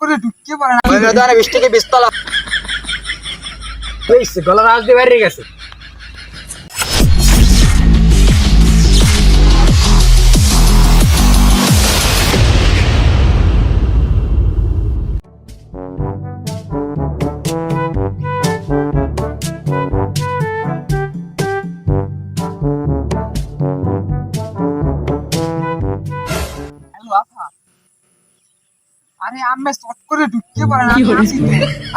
করে ঢুকতে পারে না। দোকানে বিশ থেকে বিশ তলা। হইছে দিয়ে বাইরে গেছে। হ্যালো আপা। আরে আমি চট করে ঢুকতে পারে না।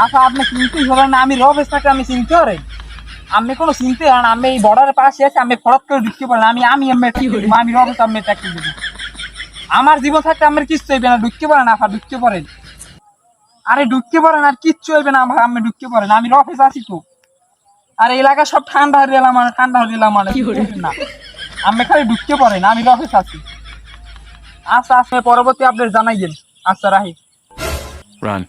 আপা আপনি হলেন না আমি আমি চিনতে পারি। আমি কোনো চিনতে আমি এই বর্ডারের পাশে আছি আমি ফরত করে ঢুকতে পারেন আমি আমি আমি আমি রবেশ আমি ট্যাক্সি দেবো। আমার জীবন থাকতে আমার কিচ্ছু হইবে না ঢুকতে পারেন আপা ঢুকতে পারেন আরে ঢুকতে পারেন আর কিচ্ছু হইবে না আমার আমি ঢুকতে পারেন আমি রফেস আছি তো। আর এলাকা সব ঠান্ডা হয়ে গেলাম মানে ঠান্ডা হয়ে গেলাম মানে না। আমি খালি ঢুকতে পারেন আমি রফেস আছি। আচ্ছা আচ্ছা পরবর্তী আপডেট জানাই জানাইয়েন আচ্ছা রাহি। Run.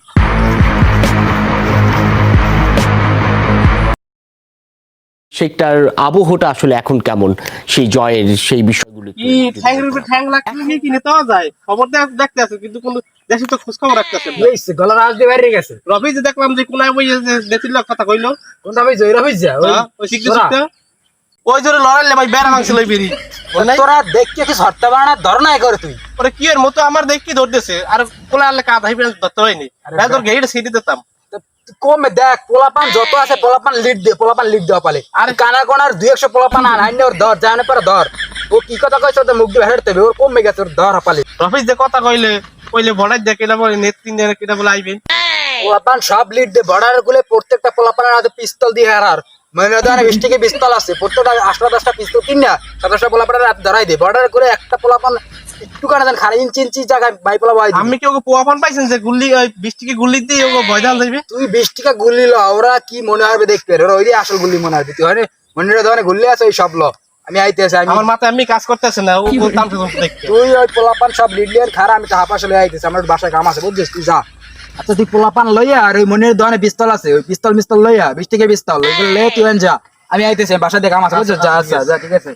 সেটার আবহটা আসলে এখন কেমন? সেই জয়ের সেই বিষয়গুলো কি ঠ্যাংের উপরে ঠ্যাং লাগলে কি কিনে যায়? খবর দেখ দেখতে আছে কিন্তু কোন দেশে তো খোঁজ খবর রাখতে আছে না। হইছে গলার আওয়াজ দিয়ে বাইরে গেছে। রবি যে দেখলাম যে কোনায় বই দেশির লোক কথা কইলো। কোনটা ভাই জয়রা হইছে ওই হ্যাঁ, ওই শিখতে জোরে লড়াইলে ভাই বেড়া মাংস লই বেরি তোরা কি সরতে পারে না ধর নাই করে তুই। ওরে কি এর মতো আমার দেখি ধরতেছে। আর আলে কাঁধ হাইবে ধরতে হয়নি তোর দিতাম। কমে দেখ পোলাপান যত আছে পোলাপান লিড দে পোলাপান লিড দেওয়া পালে আর কানা কোনার দুই একশো পোলাপান আন আইনে ওর ধর জানে পরে ধর। ও কি কথা কইছ তো মুখ দিয়ে হবে ওর কমে গেছে ওর ধর পালে রফিস যে কথা কইলে কইলে ভড়াই দেখ এটা বলে দিনে কিটা বলে আইবে? পোলাপান সব লিড দে বর্ডারগুলো প্রত্যেকটা পোলাপানের হাতে পিস্তল দিয়ে হারার। মনে বিশ থেকে আছে প্রত্যেকটা আটটা দশটা পিস্তল কিন না সাতাশটা পোলাপানের ধরাই দে বর্ডার করে একটা পোলাপান একটু কানে দেন খানে ইঞ্চি ইঞ্চি জায়গায় ভাই পোলা ভাই আমি কি ওকে পোয়া পাইছেন যে গুল্লি ওই বিশ টিকে গুল্লি দিয়ে ওকে ভয় দাল তুই বিশ টাকা গুল্লি ল ওরা কি মনে হবে দেখতে ওরা ওই আসল গুল্লি মনে হবে তুই হয় মনের দোকানে গুল্লি আছে ওই সব ল। আমি আইতে আছি আমার মাথায় আমি কাজ করতেছে না ও বলতাম তুই ওই পোলাপান সব লিডলিয়ান খারা আমি তো হাফাসে লই আইতেছি আমার বাসায় কাম আছে বুঝছিস? তুই যা। আচ্ছা তুই পোলাপান লইয়া আর ওই মনির দোকানে পিস্তল আছে, ওই পিস্তল মিস্তল লইয়া, বিশ পিস্তল, ওইগুলো লে তুই যা। আমি আইতেছি বাসা দিয়ে আমার যা আচ্ছা যা, ঠিক আছে।